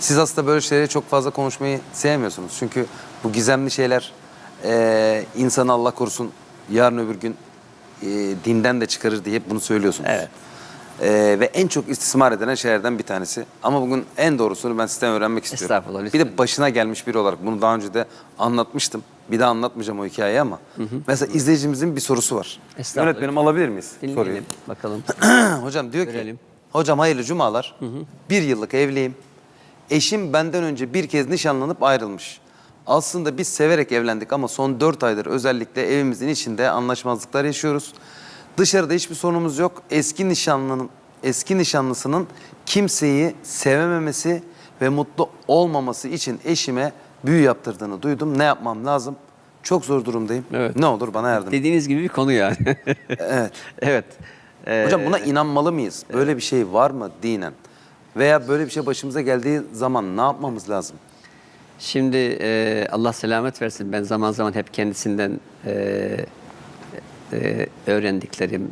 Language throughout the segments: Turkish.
Siz aslında böyle şeyleri çok fazla konuşmayı sevmiyorsunuz. Çünkü bu gizemli şeyler eee insanı Allah korusun yarın öbür gün eee, dinden de çıkarır diye hep bunu söylüyorsunuz. Evet. Eee, ve en çok istismar edilen şeylerden bir tanesi. Ama bugün en doğrusunu ben sizden öğrenmek istiyorum. Estağfurullah, Bir lütfen. de başına gelmiş biri olarak bunu daha önce de anlatmıştım. Bir daha anlatmayacağım o hikayeyi ama. Mesela izleyicimizin bir sorusu var. Estağfurullah. Yönetmenim alabilir miyiz soruyu? Dinleyelim bakalım. Hocam diyor ki, Görelim. hocam hayırlı cumalar. Bir yıllık evliyim. Eşim benden önce bir kez nişanlanıp ayrılmış. Aslında biz severek evlendik ama son dört aydır özellikle evimizin içinde anlaşmazlıklar yaşıyoruz. Dışarıda hiçbir sorunumuz yok. Eski nişanlının, eski nişanlısının kimseyi sevememesi ve mutlu olmaması için eşime büyü yaptırdığını duydum. Ne yapmam lazım? Çok zor durumdayım. Evet. Ne olur bana yardım. Dediğiniz gibi bir konu yani. Evet. evet. Ee, Hocam buna inanmalı mıyız? Böyle bir şey var mı dinen? Veya böyle bir şey başımıza geldiği zaman ne yapmamız lazım? Şimdi e, Allah selamet versin. Ben zaman zaman hep kendisinden e, e, öğrendiklerim,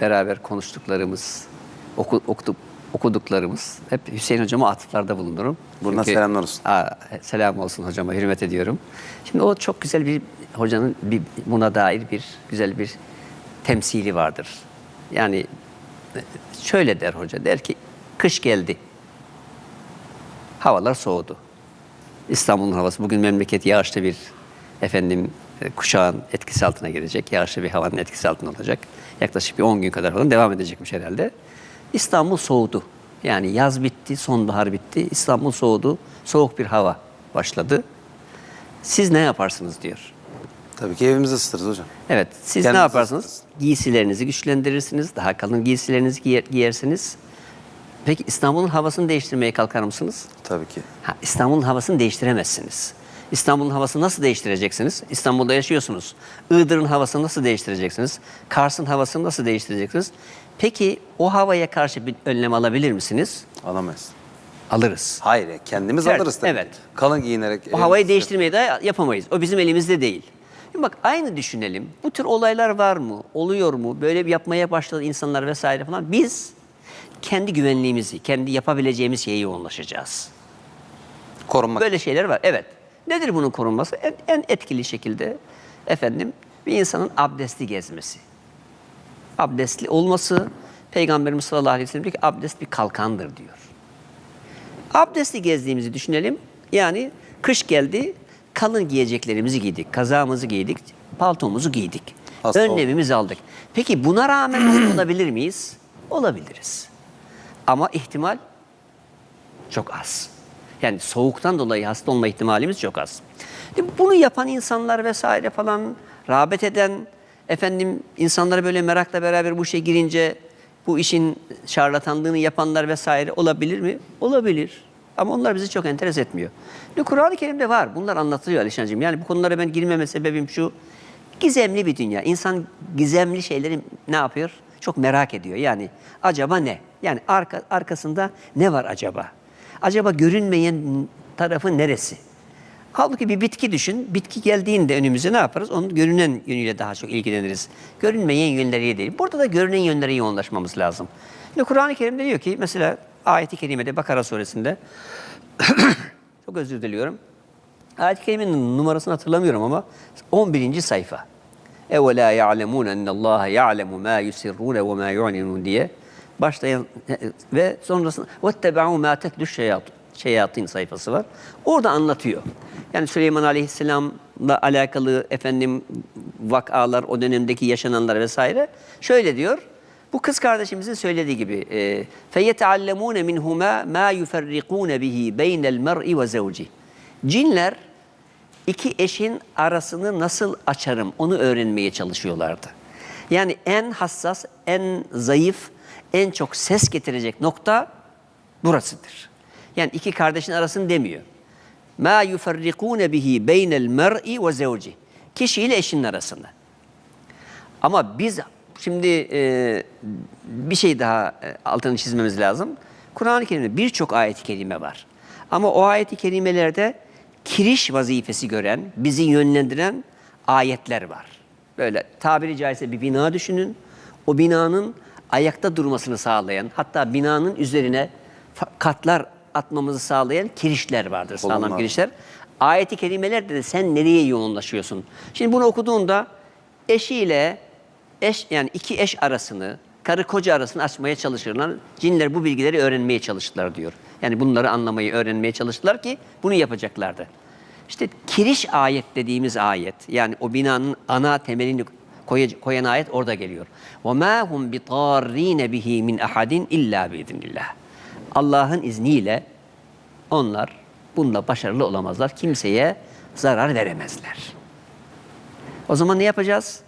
beraber konuştuklarımız, oku, okuduk, okuduklarımız hep Hüseyin hocama atıflarda bulunurum. Buradan selamlar olsun. Aa, selam olsun hocama, hürmet ediyorum. Şimdi o çok güzel bir hocanın bir buna dair bir güzel bir temsili vardır. Yani e, şöyle der hoca, der ki kış geldi. Havalar soğudu. İstanbul'un havası bugün memleket yağışlı bir efendim e, kuşağın etkisi altına girecek. Yağışlı bir havanın etkisi altında olacak. Yaklaşık bir 10 gün kadar falan devam edecekmiş herhalde. İstanbul soğudu. Yani yaz bitti, sonbahar bitti. İstanbul soğudu. Soğuk bir hava başladı. Siz ne yaparsınız diyor. Tabii ki evimizi ısıtırız hocam. Evet, siz Kendinizi ne yaparsınız? ısıtırsınız. Giysilerinizi güçlendirirsiniz, daha kalın giysilerinizi giyer- giyersiniz. Peki İstanbul'un havasını değiştirmeye kalkar mısınız? Tabii ki. Ha, İstanbul'un havasını değiştiremezsiniz. İstanbul'un havasını nasıl değiştireceksiniz? İstanbul'da yaşıyorsunuz. Iğdır'ın havasını nasıl değiştireceksiniz? Kars'ın havasını nasıl değiştireceksiniz? Peki o havaya karşı bir önlem alabilir misiniz? Alamayız. Alırız. Hayır kendimiz Evet, alırız tabii. evet. Kalın giyinerek. O havayı ısıtırız. değiştirmeyi de yapamayız. O bizim elimizde değil. Şimdi bak aynı düşünelim. Bu tür olaylar var mı? Oluyor mu? Böyle bir yapmaya başladı insanlar vesaire falan. Biz kendi güvenliğimizi, kendi yapabileceğimiz şeye yoğunlaşacağız. Korunmak. Böyle şeyler var. Evet. Nedir bunun korunması? En, en etkili şekilde efendim bir insanın abdestli gezmesi. Abdestli olması Peygamberimiz sallallahu aleyhi ve sellem diyor ki abdest bir kalkandır diyor. Abdestli gezdiğimizi düşünelim. Yani kış geldi, kalın giyeceklerimizi giydik, kazağımızı giydik, paltomuzu giydik. Hasta. Önlemimizi aldık. Peki buna rağmen olabilir miyiz? Olabiliriz. Ama ihtimal çok az. Yani soğuktan dolayı hasta olma ihtimalimiz çok az. Şimdi Bunu yapan insanlar vesaire falan rağbet eden efendim insanlara böyle merakla beraber bu işe girince bu işin şarlatanlığını yapanlar vesaire olabilir mi? Olabilir. Ama onlar bizi çok enteres etmiyor. Şimdi Kur'an-ı Kerim'de var. Bunlar anlatılıyor Alişancığım. Yani bu konulara ben girmeme sebebim şu. Gizemli bir dünya. İnsan gizemli şeyleri ne yapıyor? Çok merak ediyor. Yani acaba ne? Yani arka, arkasında ne var acaba? Acaba görünmeyen tarafı neresi? Halbuki bir bitki düşün. Bitki geldiğinde önümüze ne yaparız? Onun görünen yönüyle daha çok ilgileniriz. Görünmeyen yönleriyle değil. Burada da görünen yönlere yoğunlaşmamız lazım. Şimdi Kur'an-ı Kerim'de diyor ki mesela ayeti kerimede Bakara suresinde çok özür diliyorum. Ayet-i Kerime'nin numarasını hatırlamıyorum ama 11. sayfa اَوَلَا يَعْلَمُونَ اَنَّ اللّٰهَ يَعْلَمُ مَا يُسِرُّونَ وَمَا يُعْلِنُونَ diye başlayan ve sonrasında وَاتَّبَعُوا مَا تَتْلُ الشَّيَاطِينَ şeyatin sayfası var. Orada anlatıyor. Yani Süleyman Aleyhisselam'la alakalı efendim vakalar, o dönemdeki yaşananlar vesaire. Şöyle diyor. Bu kız kardeşimizin söylediği gibi e, فَيَتَعَلَّمُونَ مِنْهُمَا مَا يُفَرِّقُونَ بِهِ بَيْنَ الْمَرْءِ وَزَوْجِهِ Cinler iki eşin arasını nasıl açarım onu öğrenmeye çalışıyorlardı. Yani en hassas, en zayıf, en çok ses getirecek nokta burasıdır. Yani iki kardeşin arasını demiyor. Ma yufarrikun bihi beynel mer'i ve zevci. Kişiyle eşinin arasında. Ama biz şimdi e, bir şey daha e, altını çizmemiz lazım. Kur'an-ı Kerim'de birçok ayet-i kerime var. Ama o ayet-i kerimelerde kiriş vazifesi gören, bizi yönlendiren ayetler var. Böyle tabiri caizse bir bina düşünün. O binanın ayakta durmasını sağlayan, hatta binanın üzerine katlar atmamızı sağlayan kirişler vardır, sağlam Olumlu. kirişler. Ayeti kerimelerde de sen nereye yoğunlaşıyorsun? Şimdi bunu okuduğunda eşiyle eş yani iki eş arasını, karı koca arasını açmaya çalışırlar. Cinler bu bilgileri öğrenmeye çalıştılar diyor. Yani bunları anlamayı, öğrenmeye çalıştılar ki bunu yapacaklardı. İşte kiriş ayet dediğimiz ayet yani o binanın ana temelini koy- koyan ayet orada geliyor. وَمَا هُمْ بِطَارِّينَ بِهِ مِنْ اَحَدٍ اِلَّا بِاِذْنِ اللّٰهِ Allah'ın izniyle onlar bununla başarılı olamazlar. Kimseye zarar veremezler. O zaman ne yapacağız?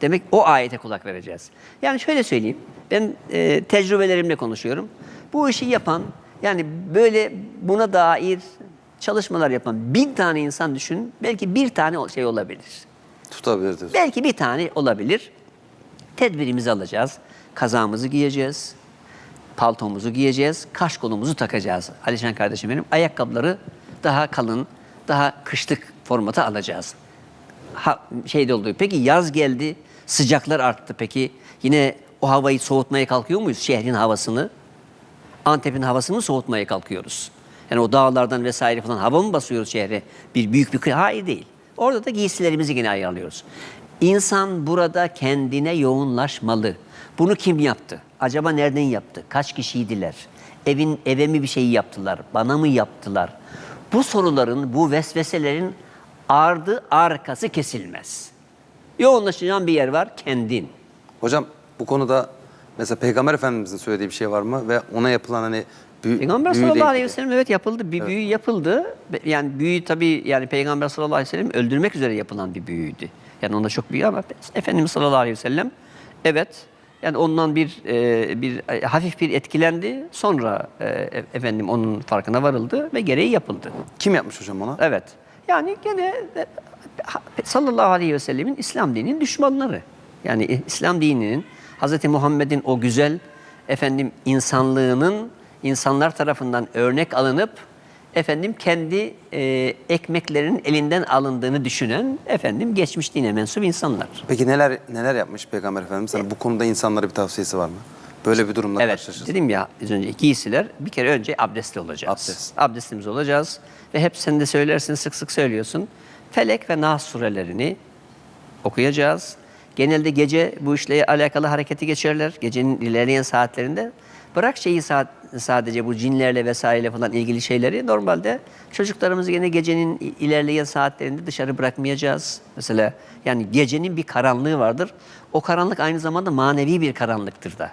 Demek o ayete kulak vereceğiz. Yani şöyle söyleyeyim. Ben e, tecrübelerimle konuşuyorum. Bu işi yapan yani böyle buna dair çalışmalar yapan bin tane insan düşün. Belki bir tane şey olabilir. Tutabilir diyorsun. Belki bir tane olabilir. Tedbirimizi alacağız. Kazağımızı giyeceğiz. Paltomuzu giyeceğiz. Kaş kolumuzu takacağız. Alişan kardeşim benim. Ayakkabıları daha kalın, daha kışlık formata alacağız. Ha, şey de oldu. Peki yaz geldi. Sıcaklar arttı. Peki yine o havayı soğutmaya kalkıyor muyuz? Şehrin havasını. Antep'in havasını soğutmaya kalkıyoruz. Yani o dağlardan vesaire falan hava mı basıyoruz şehre? Bir büyük bir Hayır değil. Orada da giysilerimizi yine ayarlıyoruz. İnsan burada kendine yoğunlaşmalı. Bunu kim yaptı? Acaba nereden yaptı? Kaç kişiydiler? Evin eve mi bir şey yaptılar? Bana mı yaptılar? Bu soruların, bu vesveselerin ardı arkası kesilmez. Yoğunlaşacağın bir yer var kendin. Hocam bu konuda mesela Peygamber Efendimizin söylediği bir şey var mı? Ve ona yapılan hani büyü, Peygamber büyüyle sallallahu aleyhi ve sellem evet yapıldı. Bir büyü yapıldı. Yani büyü tabii yani Peygamber sallallahu aleyhi ve sellem öldürmek üzere yapılan bir büyüydü. Yani onda çok büyü ama Efendimiz sallallahu aleyhi ve sellem evet yani ondan bir e, bir e, hafif bir etkilendi. Sonra e, e- efendim onun farkına varıldı ve gereği yapıldı. Kim yapmış hocam ona? Evet. Yani gene e, sallallahu aleyhi ve sellemin İslam dininin düşmanları. Yani e, İslam dininin Hz. Muhammed'in o güzel efendim insanlığının insanlar tarafından örnek alınıp efendim kendi e, ekmeklerinin elinden alındığını düşünen efendim geçmiş dine mensup insanlar. Peki neler neler yapmış Peygamber Efendimiz? Hani bu konuda insanlara bir tavsiyesi var mı? Böyle bir durumla Evet, karşılaşırsa. dedim ya az önce giysiler bir kere önce abdestli olacağız. Abdest. Abdestimiz olacağız ve hep sen de söylersin, sık sık söylüyorsun. Felek ve Nas surelerini okuyacağız. Genelde gece bu işle alakalı hareketi geçerler. Gecenin ilerleyen saatlerinde. Bırak şeyi saat, sadece bu cinlerle vesaireyle falan ilgili şeyleri. Normalde çocuklarımızı yine gecenin ilerleyen saatlerinde dışarı bırakmayacağız. Mesela yani gecenin bir karanlığı vardır. O karanlık aynı zamanda manevi bir karanlıktır da.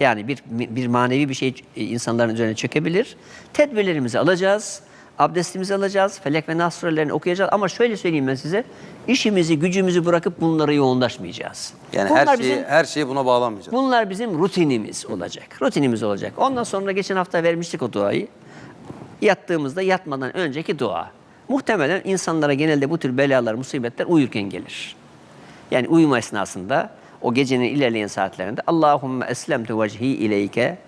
Yani bir bir manevi bir şey e, insanların üzerine çökebilir. Tedbirlerimizi alacağız. Abdestimizi alacağız. Felek ve Nas surelerini okuyacağız. Ama şöyle söyleyeyim ben size. işimizi, gücümüzü bırakıp bunlara yoğunlaşmayacağız. Yani Bunlar her şeyi bizim- her şeyi buna bağlamayacağız. Bunlar bizim rutinimiz olacak. Rutinimiz olacak. Ondan sonra geçen hafta vermiştik o duayı. Yattığımızda yatmadan önceki dua. Muhtemelen insanlara genelde bu tür belalar, musibetler uyurken gelir. Yani uyuma esnasında o gecenin ilerleyen saatlerinde Allahümme eslemtu vecihi ileyke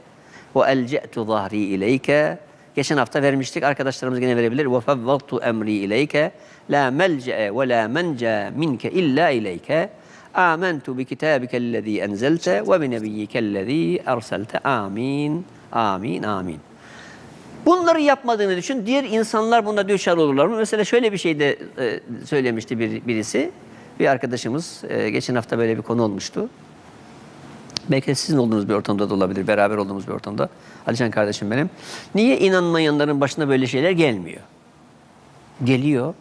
ve elce'tu zahri ileyke Geçen hafta vermiştik. Arkadaşlarımız yine verebilir. Ve fevvaltu emri ileyke la melce'e ve la mence minke illa ileyke. Amentu bi kitabikellezî enzelte ve bi nebiyyikellezî erselte. Amin. Amin. Amin. Bunları yapmadığını düşün. Diğer insanlar bunda düşer olurlar mı? Mesela şöyle bir şey de e, söylemişti bir, birisi. Bir arkadaşımız e, geçen hafta böyle bir konu olmuştu. Belki sizin olduğunuz bir ortamda da olabilir, beraber olduğumuz bir ortamda. Alişan kardeşim benim. Niye inanmayanların başına böyle şeyler gelmiyor? Geliyor.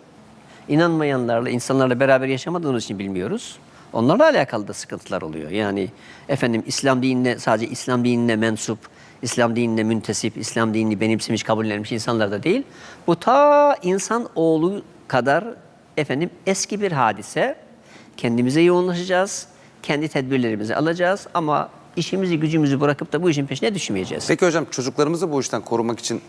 İnanmayanlarla, insanlarla beraber yaşamadığımız için bilmiyoruz. Onlarla alakalı da sıkıntılar oluyor. Yani efendim İslam dinine sadece İslam dinine mensup, İslam dinine müntesip, İslam dinini benimsemiş, kabullenmiş insanlar da değil. Bu ta insan oğlu kadar efendim eski bir hadise. Kendimize yoğunlaşacağız. Kendi tedbirlerimizi alacağız ama işimizi gücümüzü bırakıp da bu işin peşine düşmeyeceğiz. Peki hocam çocuklarımızı bu işten korumak için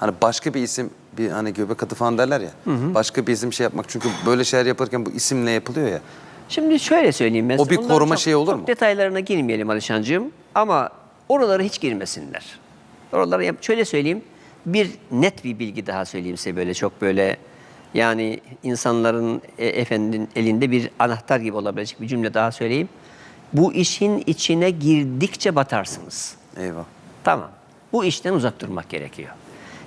hani başka bir isim bir hani göbek atı falan derler ya. Başka bir isim şey yapmak çünkü böyle şeyler yaparken bu isimle yapılıyor ya. Şimdi şöyle söyleyeyim ben O bir koruma şeyi olur mu? detaylarına girmeyelim Alişancığım ama oralara hiç girmesinler. Oralara yap- şöyle söyleyeyim. Bir net bir bilgi daha söyleyeyim size böyle çok böyle yani insanların e, efendinin elinde bir anahtar gibi olabilecek bir cümle daha söyleyeyim. Bu işin içine girdikçe batarsınız. Eyvah. Tamam. Bu işten uzak durmak gerekiyor.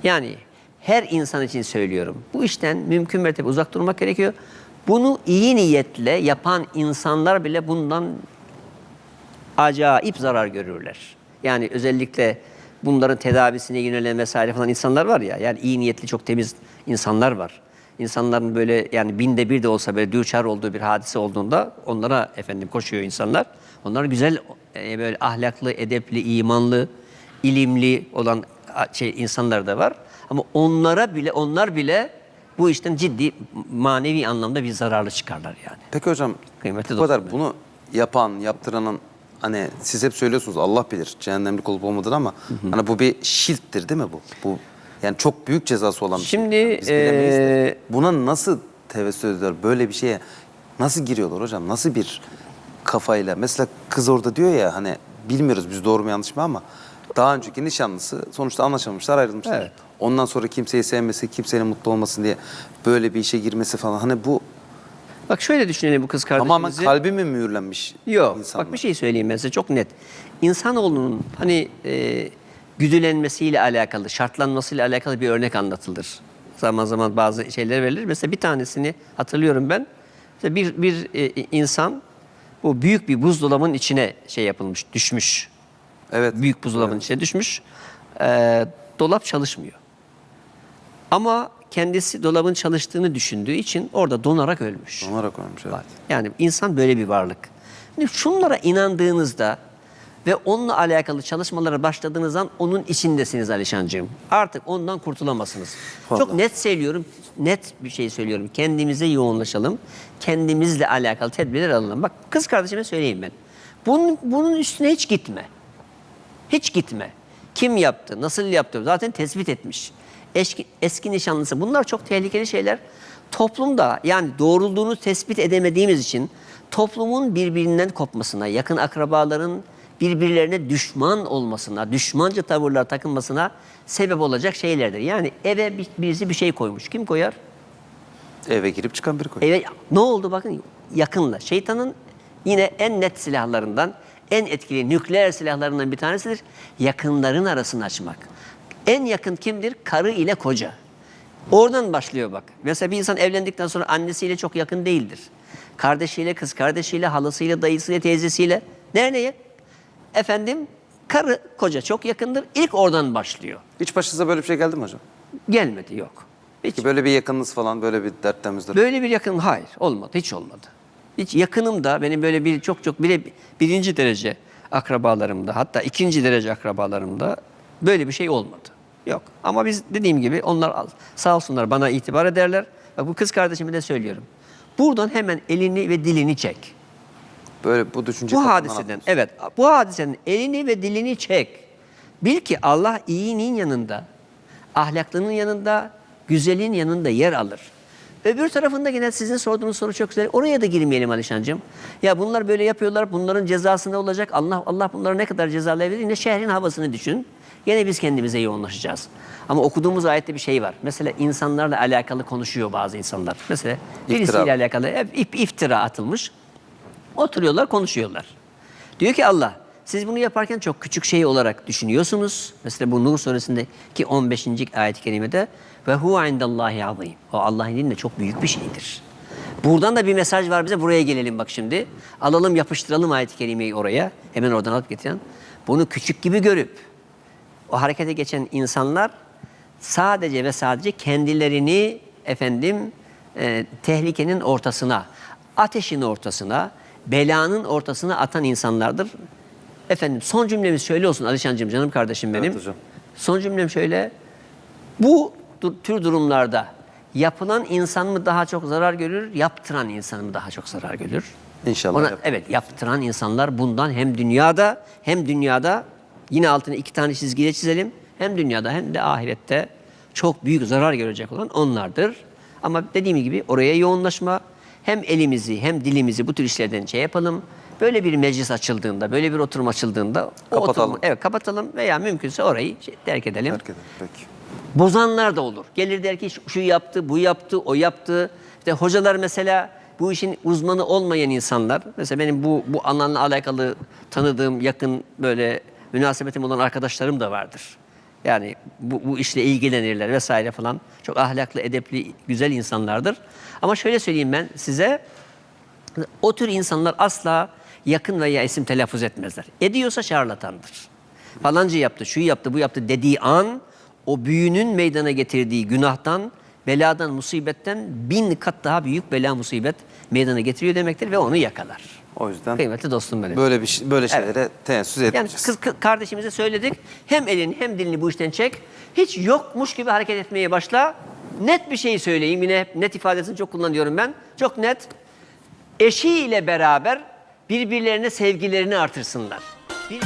Yani her insan için söylüyorum. Bu işten mümkün mertebe uzak durmak gerekiyor. Bunu iyi niyetle yapan insanlar bile bundan acayip zarar görürler. Yani özellikle bunların tedavisine yönelen vesaire falan insanlar var ya. Yani iyi niyetli çok temiz insanlar var. İnsanların böyle yani binde bir de olsa böyle düçar olduğu bir hadise olduğunda onlara efendim koşuyor insanlar. Onlar güzel e, böyle ahlaklı, edepli, imanlı, ilimli olan şey insanlar da var. Ama onlara bile onlar bile bu işten ciddi manevi anlamda bir zararlı çıkarlar yani. Peki hocam Kıymetli bu kadar bunu yapan, yaptıranın hani siz hep söylüyorsunuz Allah bilir cehennemlik olup olmadığını ama hani bu bir şirktir değil mi bu? Bu yani çok büyük cezası olan bir Şimdi, şey. Biz bilemeyiz de. eee, Buna nasıl tevessül ediyorlar? Böyle bir şeye nasıl giriyorlar hocam? Nasıl bir kafayla? Mesela kız orada diyor ya hani bilmiyoruz biz doğru mu yanlış mı ama daha önceki nişanlısı sonuçta anlaşamamışlar ayrılmışlar. Evet. Ondan sonra kimseyi sevmesi, kimsenin mutlu olmasın diye böyle bir işe girmesi falan. Hani bu Bak şöyle düşünelim bu kız Tamamen kardeşimizi. kalbi mi mühürlenmiş Yok. insanlar? Bak bir şey söyleyeyim ben size çok net. İnsanoğlunun hani e, güdülenmesiyle alakalı, şartlanmasıyla alakalı bir örnek anlatılır. Zaman zaman bazı şeyler verilir. Mesela bir tanesini hatırlıyorum ben. Mesela bir bir e, insan bu büyük bir buzdolabının içine şey yapılmış, düşmüş. Evet. Büyük buzdolabının içine düşmüş. E, dolap çalışmıyor. Ama kendisi dolabın çalıştığını düşündüğü için orada donarak ölmüş. Donarak ölmüş evet. Yani insan böyle bir varlık. Şimdi şunlara inandığınızda ve onunla alakalı çalışmalara başladığınız an onun içindesiniz Alişancığım. Artık ondan kurtulamazsınız. Vallahi. Çok net söylüyorum, net bir şey söylüyorum. Kendimize yoğunlaşalım. Kendimizle alakalı tedbirler alalım. Bak kız kardeşime söyleyeyim ben. Bunun, bunun üstüne hiç gitme. Hiç gitme. Kim yaptı, nasıl yaptı zaten tespit etmiş. Eski, eski nişanlısı bunlar çok tehlikeli şeyler. Toplumda yani doğrulduğunu tespit edemediğimiz için toplumun birbirinden kopmasına, yakın akrabaların birbirlerine düşman olmasına, düşmanca tavırlar takınmasına sebep olacak şeylerdir. Yani eve bir- birisi bir şey koymuş. Kim koyar? Eve girip çıkan biri koyuyor. Eve ne oldu bakın yakınla. Şeytanın yine en net silahlarından, en etkili nükleer silahlarından bir tanesidir. Yakınların arasını açmak. En yakın kimdir? Karı ile koca. Oradan başlıyor bak. Mesela bir insan evlendikten sonra annesiyle çok yakın değildir. Kardeşiyle, kız kardeşiyle, halasıyla, dayısıyla, teyzesiyle. Nereye? Efendim, karı koca çok yakındır. İlk oradan başlıyor. Hiç başınıza böyle bir şey geldi mi hocam? Gelmedi yok. Hiç böyle bir yakınınız falan böyle bir dertlemizdir. Böyle bir yakın hayır olmadı hiç olmadı. Hiç yakınımda benim böyle bir çok çok bile birinci derece akrabalarımda hatta ikinci derece akrabalarımda böyle bir şey olmadı. Yok ama biz dediğim gibi onlar sağ olsunlar bana itibar ederler. Bak bu kız kardeşime de söylüyorum. Buradan hemen elini ve dilini çek. Böyle bu düşünce Bu hadiseden evet bu hadisenin elini ve dilini çek. Bil ki Allah iyinin yanında, ahlaklının yanında, güzelin yanında yer alır. Öbür tarafında yine sizin sorduğunuz soru çok güzel. Oraya da girmeyelim Alişancığım. Ya bunlar böyle yapıyorlar. Bunların cezası ne olacak? Allah Allah bunları ne kadar cezalayabilir? Yine şehrin havasını düşün. Yine biz kendimize yoğunlaşacağız. Ama okuduğumuz ayette bir şey var. Mesela insanlarla alakalı konuşuyor bazı insanlar. Mesela birisiyle İftira. alakalı hep iftira atılmış. Oturuyorlar, konuşuyorlar. Diyor ki Allah, siz bunu yaparken çok küçük şey olarak düşünüyorsunuz. Mesela bu Nur suresindeki 15. ayet-i kerimede ve huve indallahi azim. O Allah'ın indinde çok büyük bir şeydir. Buradan da bir mesaj var bize. Buraya gelelim bak şimdi. Alalım yapıştıralım ayet-i kerimeyi oraya. Hemen oradan alıp getiren. Bunu küçük gibi görüp o harekete geçen insanlar sadece ve sadece kendilerini efendim e, tehlikenin ortasına, ateşin ortasına, belanın ortasına atan insanlardır. Efendim son cümlemiz şöyle olsun Alişancığım canım kardeşim benim. Evet hocam. Son cümlem şöyle. Bu tür durumlarda yapılan insan mı daha çok zarar görür, yaptıran insan mı daha çok zarar görür? İnşallah Ona, evet yaptıran insanlar bundan hem dünyada hem dünyada yine altına iki tane çizgiyle çizelim. Hem dünyada hem de ahirette çok büyük zarar görecek olan onlardır. Ama dediğim gibi oraya yoğunlaşma hem elimizi hem dilimizi bu tür işlerden şey yapalım. Böyle bir meclis açıldığında, böyle bir oturum açıldığında Kapatalım. oturumu- evet kapatalım veya mümkünse orayı şey, terk edelim. Terk edin. Peki. Bozanlar da olur. Gelir der ki şu- şu yaptı, bu yaptı, o yaptı. İşte hocalar mesela bu işin uzmanı olmayan insanlar. Mesela benim bu bu alanla alakalı tanıdığım, yakın böyle münasebetim olan arkadaşlarım da vardır. Yani bu, bu işle ilgilenirler vesaire falan. Çok ahlaklı, edepli, güzel insanlardır. Ama şöyle söyleyeyim ben size. O tür insanlar asla yakın veya isim telaffuz etmezler. Ediyorsa şarlatandır. Falanca yaptı, şu yaptı, bu yaptı dediği an o büyünün meydana getirdiği günahtan, beladan, musibetten bin kat daha büyük bela musibet meydana getiriyor demektir ve onu yakalar. O yüzden Kıymetli dostum benim. böyle bir şey- böyle şeylere teessüs Yani etmeyeceğiz. kız kız- kardeşimize söyledik. Hem elini hem dilini bu işten çek. Hiç yokmuş gibi hareket etmeye başla. Net bir şey söyleyeyim. Yine net ifadesini çok kullanıyorum ben. Çok net. Eşiyle beraber birbirlerine sevgilerini artırsınlar. Bir...